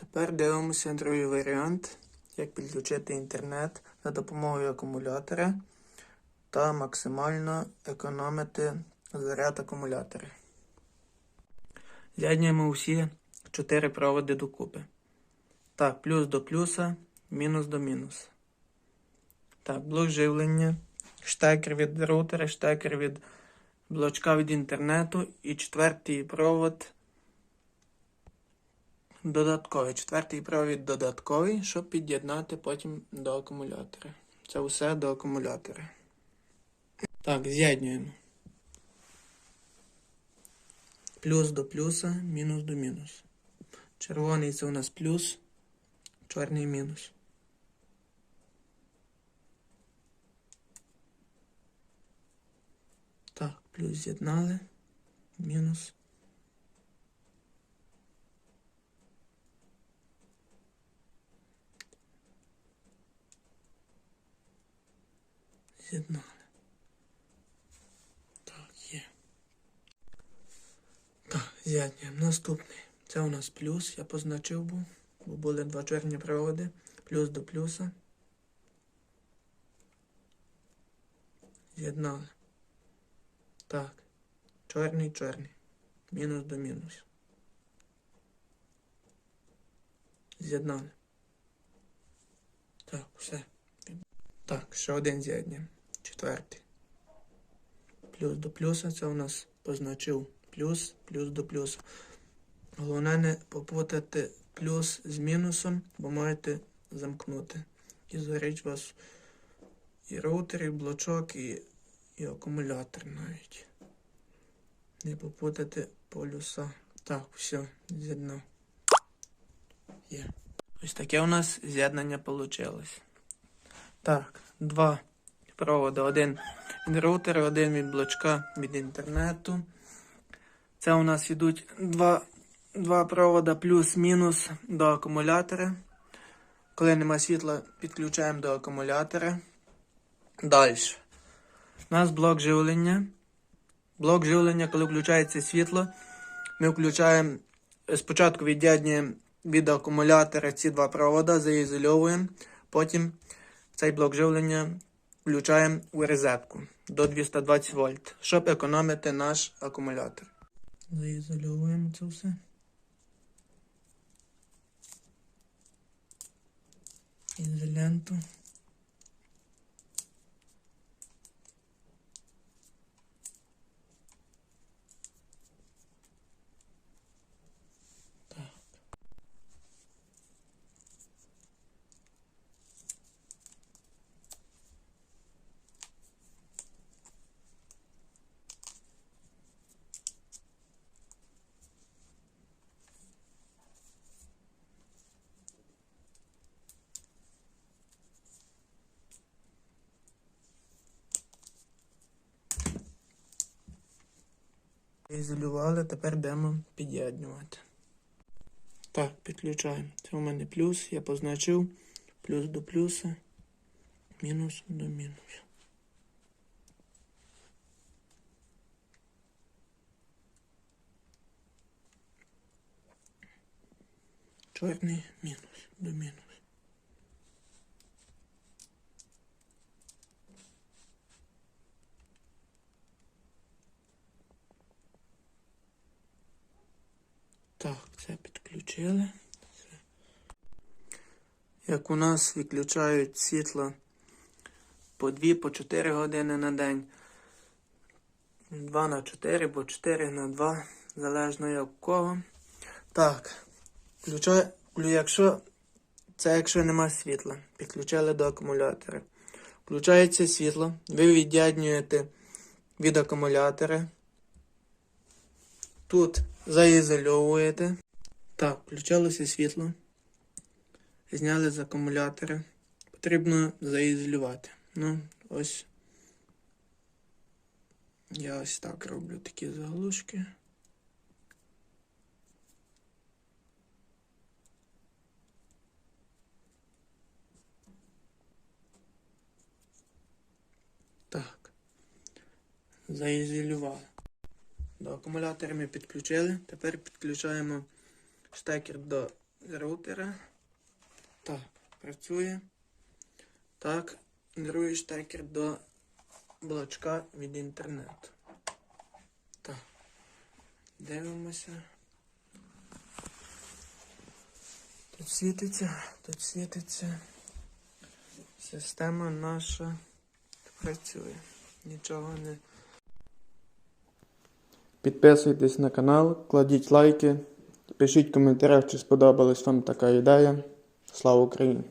Тепер дивимося другий варіант, як підключити інтернет за допомогою акумулятора та максимально економити заряд акумулятора. З'єднуємо усі чотири проводи докупи. Так, плюс до плюса, мінус до мінуса. Так, блок живлення, штекер від роутера, штекер від блочка від інтернету і четвертий провод додатковий. Четвертий провід додатковий, щоб під'єднати потім до акумулятора. Це все до акумулятора. Так, з'єднуємо. Плюс до плюса, мінус до мінуса. Червоний це у нас плюс, чорний мінус. Так, плюс з'єднали, мінус. З'єднали. Так, є. Так, з'єднуємо. Наступний. Це у нас плюс, я позначив був, бо були два чорні проводи. Плюс до плюса. З'єднали. Так. Чорний, чорний. Мінус до мінус. З'єднали. Так, все. Так, ще один з'єднуємо. Четвертий. Плюс до плюса це у нас позначив плюс, плюс до плюса. Головне не попутати плюс з мінусом, бо можете замкнути. І згорить у вас і роутер, і блочок, і, і акумулятор навіть. Не попутати полюса. Так, все, з'єднав. Є. Ось таке у нас з'єднання вийшло. Так, два проводи. Один від роутера, один від блочка від інтернету. Це у нас йдуть два, два провода плюс-мінус до акумулятора. Коли нема світла, підключаємо до акумулятора. Далі. У нас блок живлення. Блок живлення, коли включається світло, ми включаємо спочатку від'єднуємо від акумулятора ці два провода, заізольовуємо, потім цей блок живлення включаємо у розетку до 220 вольт, щоб економити наш акумулятор. Заізольовуємо це все. Ізоленту. Ізолювали, тепер йдемо під'єднувати. Так, підключаємо. Це у мене плюс, я позначив. Плюс до плюса, мінус до мінуса. Чорний мінус до мінус. Так, це підключили. Це. Як у нас відключають світло по 2 по 4 години на день. 2 на 4 або 4 на 2, залежно як кого. Так, включаю, якщо це якщо нема світла, підключили до акумулятора. Включається світло, ви від'єднуєте від акумулятора. Тут заізольовуєте. Так, включилося світло. Зняли з акумулятора. Потрібно заізолювати. Ну, ось. Я ось так роблю такі заглушки. Так. Заізолювали. До акумулятора ми підключили. Тепер підключаємо штекер до роутера. Так, працює. Так, другий штекер до блочка від інтернету. Так. Дивимося. Тут світиться, тут світиться. Система наша працює. Нічого не. Підписуйтесь на канал, кладіть лайки, пишіть в коментарях, чи сподобалась вам така ідея. Слава Україні!